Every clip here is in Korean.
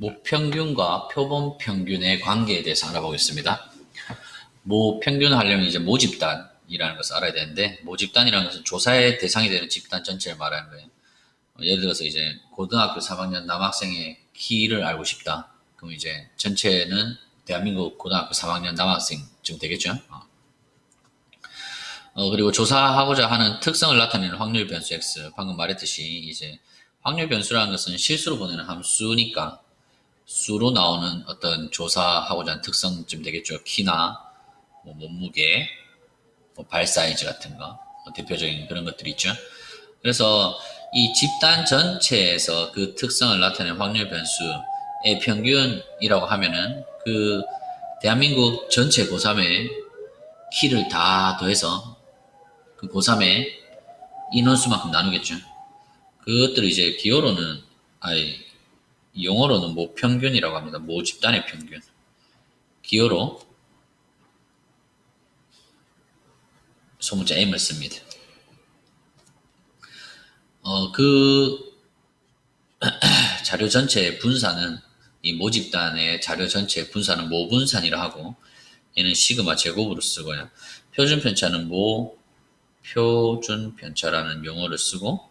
모평균과 표본 평균의 관계에 대해서 알아보겠습니다. 모평균 하려면 이제 모집단이라는 것을 알아야 되는데 모집단이라는 것은 조사의 대상이 되는 집단 전체를 말하는 거예요. 어, 예를 들어서 이제 고등학교 3학년 남학생의 키를 알고 싶다. 그럼 이제 전체는 대한민국 고등학교 3학년 남학생쯤 되겠죠. 어. 어, 그리고 조사하고자 하는 특성을 나타내는 확률 변수 x 방금 말했듯이 이제 확률 변수라는 것은 실수로 보내는 함수니까 수로 나오는 어떤 조사하고자 하는 특성쯤 되겠죠. 키나 뭐 몸무게, 뭐 발 사이즈 같은 거 뭐 대표적인 그런 것들이 있죠. 그래서 이 집단 전체에서 그 특성을 나타내는 확률 변수의 평균이라고 하면은 그 대한민국 전체 고3의 키를 다 더해서 그 고3의 인원수만큼 나누겠죠. 그것들을 이제 기호로는 아니 영어로는 모 평균이라고 합니다. 모 집단의 평균. 기호로 소문자 m을 씁니다. 어, 그 자료 전체 분산은 이 모집단의 자료 전체 분산은 모분산이라 하고 얘는 시그마 제곱으로 쓰고요. 표준 편차는 모 표준 편차라는 용어를 쓰고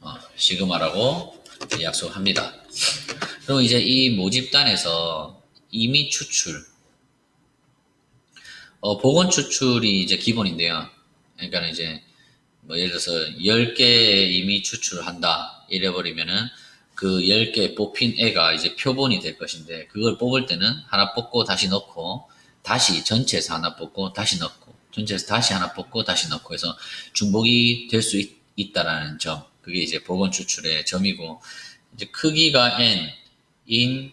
어, 시그마라고 약속합니다. 그럼 이제 이 모집단에서 이미 추출 어, 복원 추출이 이제 기본인데요. 그러니까 이제 뭐 예를 들어서 10개 이미 추출한다 이래버리면은 그 10개 뽑힌 애가 이제 표본이 될 것인데 그걸 뽑을 때는 하나 뽑고 다시 넣고 다시 전체에서 하나 뽑고 다시 넣고 전체에서 다시 하나 뽑고 다시 넣고 해서 중복이 될 수 있다라는 점 그게 이제 복원 추출의 점이고 이제 크기가 n인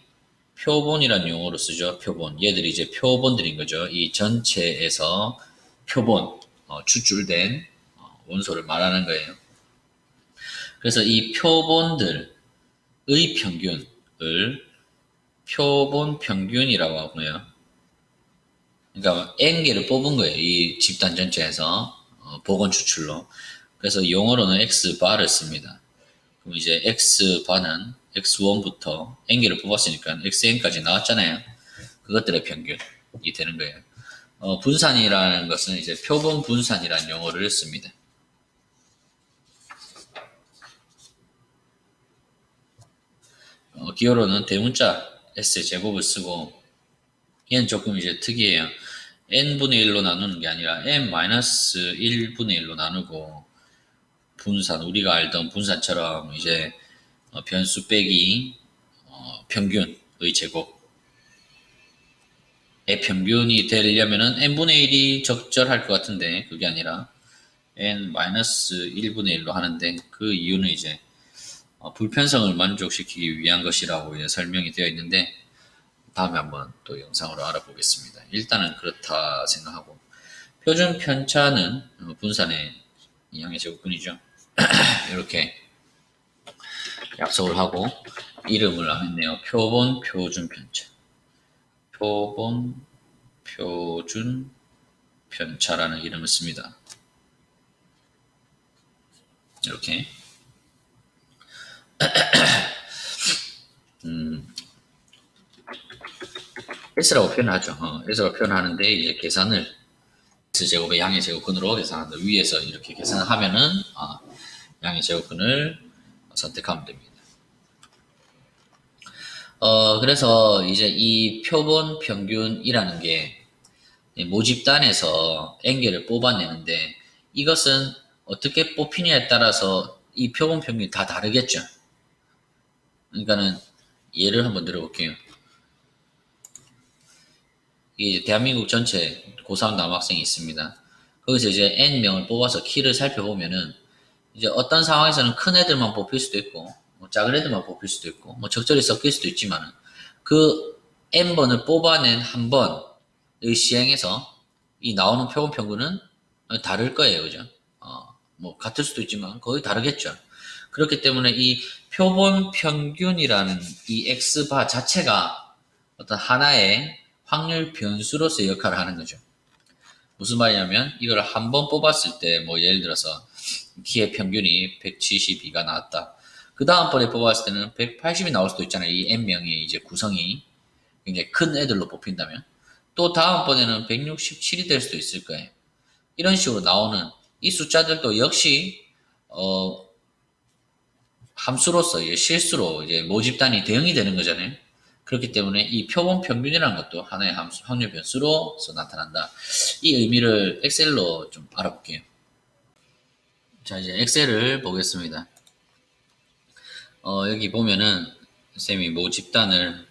표본이라는 용어로 쓰죠. 표본. 얘들이 이제 표본들인 거죠. 이 전체에서 표본, 어, 추출된 어, 원소를 말하는 거예요. 그래서 이 표본들의 평균을 표본 평균이라고 하고요. 그러니까 n개를 뽑은 거예요. 이 집단 전체에서 어, 복원 추출로. 그래서 용어로는 xbar을 씁니다. 그럼 이제 xbar은 x1부터 n개를 뽑았으니까 xn까지 나왔잖아요. 그것들의 평균이 되는 거예요. 어, 분산이라는 것은 이제 표본 분산이라는 용어를 씁니다. 어, 기호로는 대문자 s 제곱을 쓰고 얘는 조금 이제 특이해요. n분의 1로 나누는 게 아니라 n-1분의 1로 나누고 분산 우리가 알던 분산처럼 이제 어, 변수 빼기 어, 평균의 제곱 의 평균이 되려면은 n분의 1이 적절할 것 같은데 그게 아니라 n-1분의 1로 하는데 그 이유는 이제 어, 불편성을 만족시키기 위한 것이라고 이제 설명이 되어 있는데 다음에 한번 또 영상으로 알아보겠습니다. 일단은 그렇다 생각하고 표준 편차는 어, 분산의 양의 제곱분이죠. 이렇게 약속을 하고 이름을 했네요. 표본 표준 편차. 표본 표준 편차라는 이름을 씁니다. 이렇게 음, S라고 표현하죠. 어, S라고 표현하는데 이제 계산을 S 제곱의 양의 제곱근으로 계산한다. 위에서 이렇게 계산을 하면은 어, 양의 제곱근을 선택하면 됩니다. 어, 그래서 이제 이 표본 평균이라는 게 모집단에서 n개를 뽑아내는데 이것은 어떻게 뽑히냐에 따라서 이 표본 평균이 다 다르겠죠. 그러니까는 예를 한번 들어볼게요. 이게 대한민국 전체 고3 남학생이 있습니다. 거기서 이제 n명을 뽑아서 키를 살펴보면은 이제 어떤 상황에서는 큰 애들만 뽑힐 수도 있고 뭐 작은 애들만 뽑힐 수도 있고 뭐 적절히 섞일 수도 있지만은 그 n번을 뽑아낸 한 번의 시행에서 이 나오는 표본 평균은 다를 거예요, 그죠? 어, 뭐 같을 수도 있지만 거의 다르겠죠. 그렇기 때문에 이 표본 평균이라는 이 x바 자체가 어떤 하나의 확률 변수로서의 역할을 하는 거죠. 무슨 말이냐면 이걸 한 번 뽑았을 때 뭐 예를 들어서 키의 평균이 172가 나왔다. 그 다음번에 뽑았을 때는 180이 나올 수도 있잖아요. 이 n명의 이제 구성이 굉장히 큰 애들로 뽑힌다면. 또 다음번에는 167이 될 수도 있을 거예요. 이런 식으로 나오는 이 숫자들도 역시 어, 함수로서 이제 실수로 이제 모집단이 대응이 되는 거잖아요. 그렇기 때문에 이 표본 평균이라는 것도 하나의 함수, 확률 변수로서 나타난다. 이 의미를 엑셀로 좀 알아볼게요. 자, 이제 엑셀을 보겠습니다. 어, 여기 보면은 쌤이 모 집단을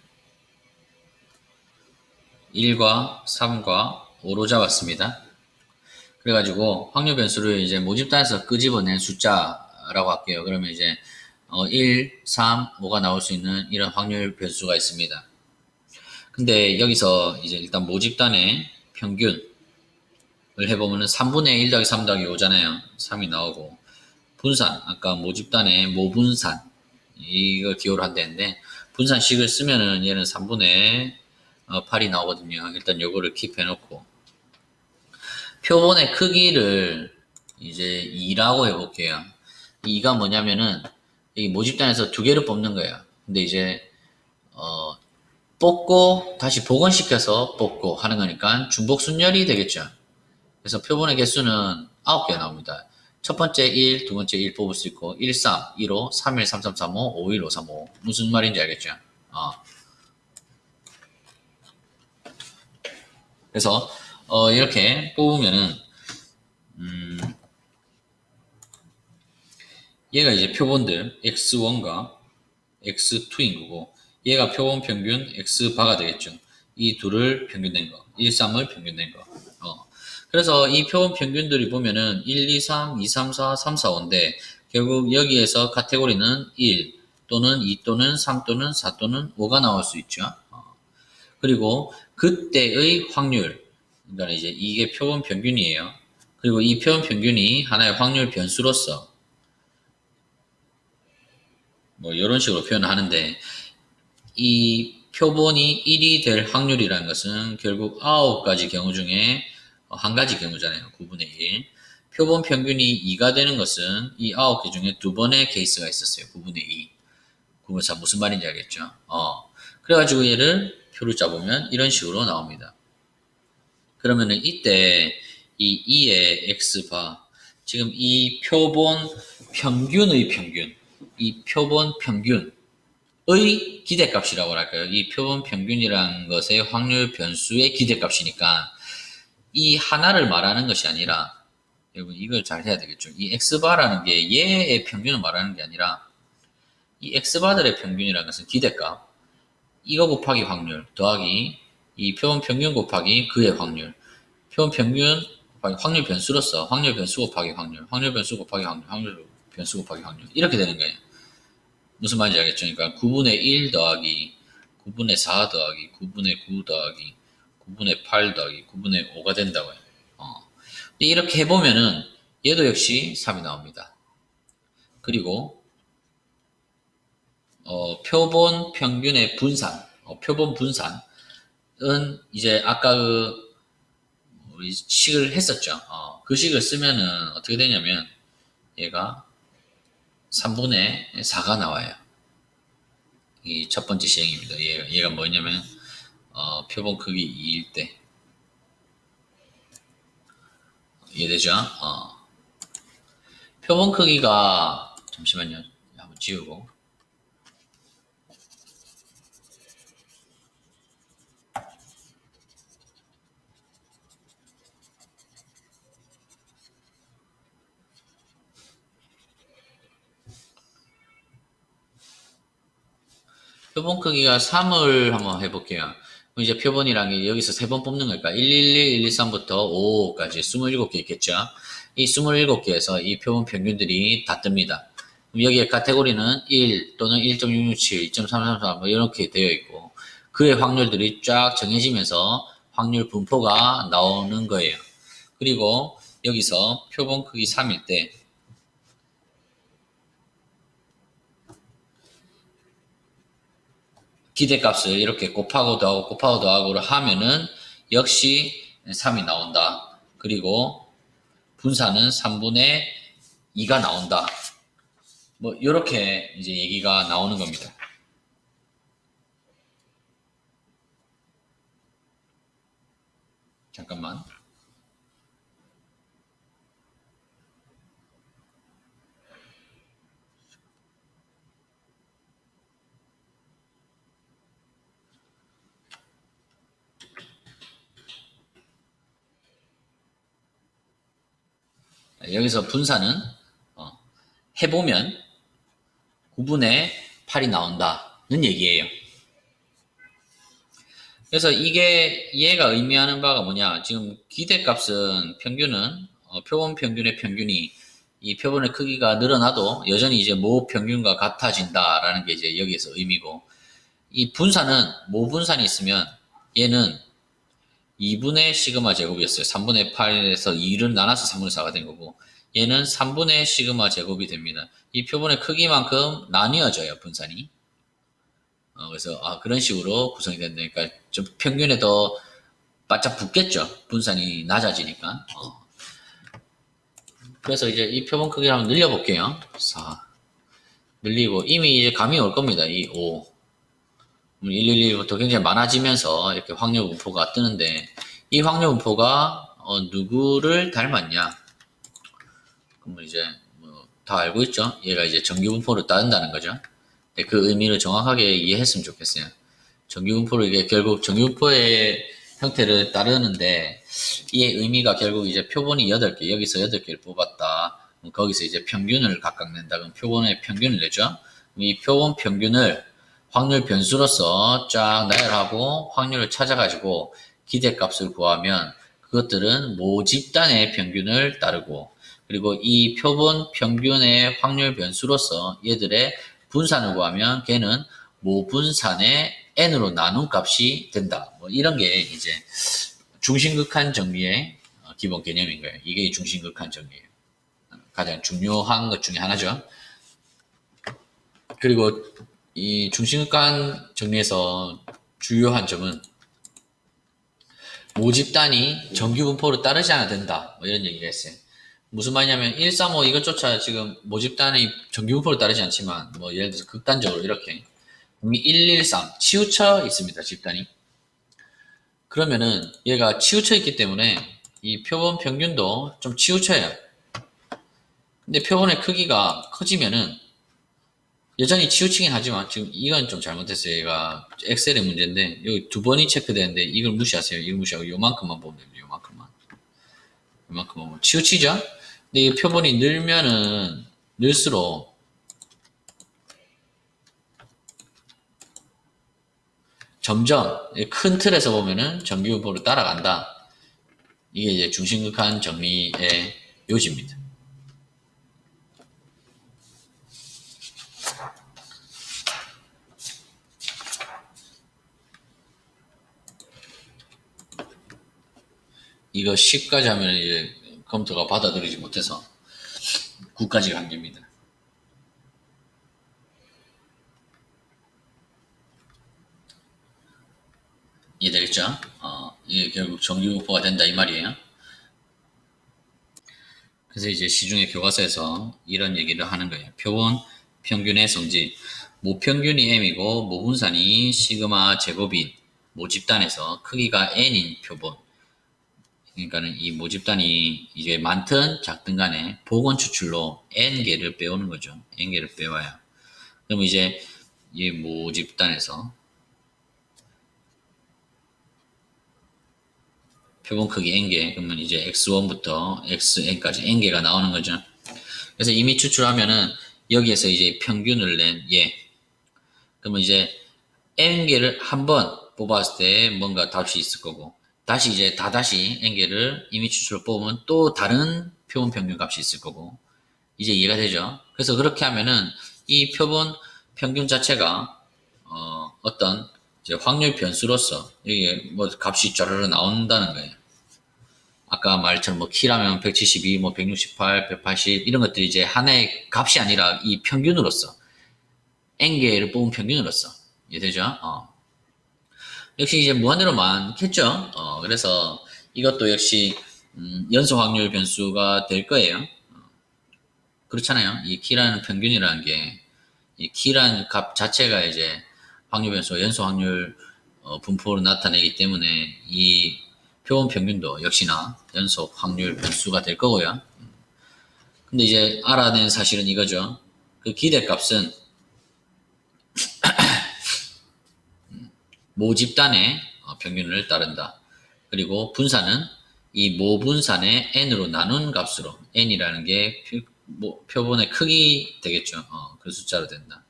1과 3과 5로 잡았습니다. 그래가지고 확률 변수를 이제 모집단에서 끄집어낸 숫자라고 할게요. 그러면 이제 어, 1, 3, 5가 나올 수 있는 이런 확률 변수가 있습니다. 근데 여기서 이제 일단 모집단의 평균을 해보면 은 3분의 1 더하기 3 더하기 5잖아요. 3이 나오고 분산 아까 모집단의 모분산 이거 기호를 한다는데 분산식을 쓰면은 얘는 3분의 8이 나오거든요. 일단 요거를 킵해 놓고 표본의 크기를 이제 2라고 해볼게요. 2가 뭐냐면은 이 모집단에서 두 개를 뽑는 거예요. 근데 이제 어, 뽑고 다시 복원시켜서 뽑고 하는 거니까 중복 순열이 되겠죠. 그래서 표본의 개수는 9개 나옵니다. 첫 번째 1, 두 번째 1 뽑을 수 있고 1, 3, 1, 5, 3, 1, 3, 3, 3, 5, 5, 1, 5, 3, 5 무슨 말인지 알겠죠? 어. 그래서 어, 이렇게 뽑으면은 얘가 이제 표본들 x1과 x2인 거고 얘가 표본 평균 x바가 되겠죠. 이 둘을 평균낸 거, 1, 3을 평균낸 거. 어. 그래서 이 표본 평균들이 보면은 1, 2, 3, 2, 3, 4, 3, 4, 5인데 결국 여기에서 카테고리는 1 또는 2 또는 3 또는 4 또는 5가 나올 수 있죠. 어. 그리고 그때의 확률, 그러니까 이제 이게 표본 평균이에요. 그리고 이 표본 평균이 하나의 확률 변수로서 뭐 이런 식으로 표현을 하는데 이 표본이 1이 될 확률이라는 것은 결국 9가지 경우 중에 한 가지 경우잖아요. 9분의 1. 표본 평균이 2가 되는 것은 이 9개 중에 두 번의 케이스가 있었어요. 9분의 2. 9분의 4 무슨 말인지 알겠죠? 어. 그래가지고 얘를 표를 짜보면 이런 식으로 나옵니다. 그러면은 이때 이 2의 x바 지금 이 표본 평균의 평균 이 표본 평균의 기대값이라고 할까요? 이 표본 평균이라는 것의 확률 변수의 기대값이니까 이 하나를 말하는 것이 아니라 여러분 이걸 잘 해야 되겠죠. 이 x바라는 게 얘의 평균을 말하는 게 아니라 이 x바들의 평균이라는 것은 기대값 이거 곱하기 확률 더하기 이 표본 평균 곱하기 그의 확률 표본 평균 곱하기 확률 변수로서 확률 변수 곱하기 확률 확률 변수 곱하기 확률 확률 변수 곱하기 확률 이렇게 되는 거예요. 무슨 말인지 알겠죠? 그러니까 9분의 1 더하기 9분의 4 더하기 9분의 9 더하기 9분의 8 더하기 9분의 5가 된다고요. 어. 이렇게 해보면은 얘도 역시 3이 나옵니다. 그리고 어, 표본 평균의 분산, 어, 표본 분산은 이제 아까 그 우리 식을 했었죠. 어, 그 식을 쓰면은 어떻게 되냐면 얘가 3분의 4가 나와요. 이 첫 번째 시행입니다. 얘가, 얘가 뭐냐면 어, 표본 크기 2일 때 이해되죠? 어. 표본 크기가 잠시만요. 한번 지우고 표본 크기가 3을 한번 해볼게요. 그럼 이제 표본이란 게 여기서 세 번 뽑는 거니까 111, 123부터 5까지 27개 있겠죠. 이 27개에서 이 표본 평균들이 다 뜹니다. 여기에 카테고리는 1 또는 1.667, 2.333 뭐 이렇게 되어 있고 그의 확률들이 쫙 정해지면서 확률 분포가 나오는 거예요. 그리고 여기서 표본 크기 3일 때 기대값을 이렇게 곱하고 더하고 곱하고 더하고를 하면은 역시 3이 나온다. 그리고 분산은 3분의 2가 나온다. 뭐 이렇게 이제 얘기가 나오는 겁니다. 잠깐만. 여기서 분사는 어, 해보면 9분의 8이 나온다는 얘기예요. 그래서 이게 얘가 의미하는 바가 뭐냐? 지금 기대값은 평균은 어, 표본 평균의 평균이 이 표본의 크기가 늘어나도 여전히 이제 모 평균과 같아진다라는 게 이제 여기에서 의미고 이 분산은 모 분산이 있으면 얘는 2분의 시그마 제곱이었어요. 3분의 8에서 2를 나눠서 3분의 4가 된 거고 얘는 3분의 시그마 제곱이 됩니다. 이 표본의 크기만큼 나뉘어져요. 분산이. 어, 그래서 아, 그런 식으로 구성이 된다니까 좀 평균에 더 바짝 붙겠죠. 분산이 낮아지니까. 어. 그래서 이제 이 표본 크기를 한번 늘려볼게요. 4 늘리고 이미 이제 감이 올 겁니다. 이 5. 111부터 굉장히 많아지면서 이렇게 확률 분포가 뜨는데 이 확률 분포가 어, 누구를 닮았냐? 그러면 이제 뭐 다 알고 있죠? 얘가 이제 정규 분포를 따른다는 거죠. 그 의미를 정확하게 이해했으면 좋겠어요. 정규 분포를 이게 결국 정규 분포의 형태를 따르는데 이 의미가 결국 이제 표본이 8개, 여기서 8개를 뽑았다. 거기서 이제 평균을 각각 낸다. 그럼 표본의 평균을 내죠. 이 표본 평균을 확률 변수로서 쫙 나열하고 확률을 찾아가지고 기대값을 구하면 그것들은 모집단의 평균을 따르고 그리고 이 표본 평균의 확률 변수로서 얘들의 분산을 구하면 걔는 모분산의 n으로 나눈 값이 된다. 뭐 이런 게 이제 중심극한 정리의 기본 개념인 거예요. 이게 중심극한 정리예요. 가장 중요한 것 중에 하나죠. 그리고 이 중심극한 정리에서 주요한 점은 모집단이 정규 분포를 따르지 않아야 된다. 뭐 이런 얘기가 있어요. 무슨 말이냐면 135 이것조차 지금 모집단의 정규 분포를 따르지 않지만 뭐 예를 들어서 극단적으로 이렇게 113 치우쳐 있습니다. 집단이. 그러면은 얘가 치우쳐 있기 때문에 이 표본 평균도 좀 치우쳐요. 근데 표본의 크기가 커지면은 여전히 치우치긴 하지만 지금 이건 좀 잘못했어요. 얘가 엑셀의 문제인데 여기 두 번이 체크되는데 이걸 무시하세요. 이걸 무시하고 요만큼만 보면 됩니다. 요만큼만. 요만큼만 보면 치우치죠? 근데 이 표본이 늘면은 늘수록 점점 큰 틀에서 보면은 정규분포로 따라간다. 이게 이제 중심극한 정리의 요지입니다. 이거 10까지 하면 이제 컴퓨터가 받아들이지 못해서 9까지 한계입니다. 이해되겠죠? 어, 이게 결국 정규분포가 된다 이 말이에요. 그래서 이제 시중의 교과서에서 이런 얘기를 하는 거예요. 표본 평균의 성질. 모평균이 m이고 모분산이 시그마 제곱인 모집단에서 크기가 n인 표본. 그러니까는 이 모집단이 이제 많든 작든 간에 복원 추출로 n개를 빼오는 거죠. n개를 빼와요. 그럼 이제 이 모집단에서 표본 크기 n개 그러면 이제 x1부터 xn까지 n개가 나오는 거죠. 그래서 이미 추출하면은 여기에서 이제 평균을 낸 얘. 그러면 이제 n개를 한 번 뽑았을 때 뭔가 답이 있을 거고 다시 이제 다다시 n개를 이미 추출을 뽑으면 또 다른 표본 평균 값이 있을 거고 이제 이해가 되죠. 그래서 그렇게 하면은 이 표본 평균 자체가 어, 어떤 확률 변수로서 이게 뭐 값이 쩌르르 나온다는 거예요. 아까 말처럼 뭐 키라면 172, 뭐 168, 180 이런 것들이 이제 하나의 값이 아니라 이 평균으로서 n개를 뽑은 평균으로서 이해되죠? 어. 역시 이제 무한대로 많겠죠? 어, 그래서 이것도 역시 음, 연소 확률 변수가 될 거예요. 그렇잖아요. 이 키라는 평균이라는 게, 이 키라는 값 자체가 이제 확률 변수, 연소 확률 어, 분포로 나타내기 때문에 이 표본 평균도 역시나 연속 확률 변수가 될 거고요. 근데 이제 알아낸 사실은 이거죠. 그 기대값은 모 집단의 어, 평균을 따른다. 그리고 분산은 이 모분산의 n으로 나눈 값으로 n이라는 게 표, 뭐, 표본의 크기 되겠죠. 어, 그 숫자로 된다.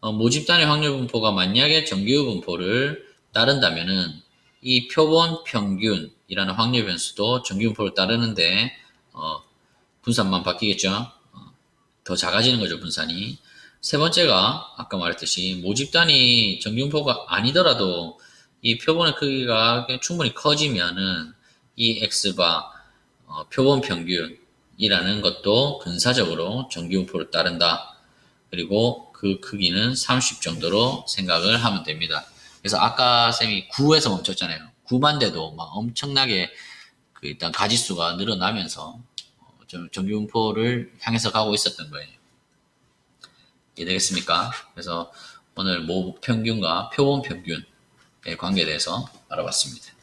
어, 모집단의 확률 분포가 만약에 정규 분포를 따른다면은 이 표본 평균이라는 확률 변수도 정규 분포를 따르는데 어, 분산만 바뀌겠죠. 어, 더 작아지는 거죠 분산이. 세 번째가 아까 말했듯이 모집단이 정규분포가 아니더라도 이 표본의 크기가 충분히 커지면은 이 x바 어, 표본 평균이라는 것도 근사적으로 정규분포를 따른다. 그리고 그 크기는 30 정도로 생각을 하면 됩니다. 그래서 아까 쌤이 9에서 멈췄잖아요. 9만 돼도 막 엄청나게 그 일단 가지수가 늘어나면서 어, 좀 정규분포를 향해서 가고 있었던 거예요. 이해되겠습니까? 그래서 오늘 모 평균과 표본 평균의 관계에 대해서 알아봤습니다.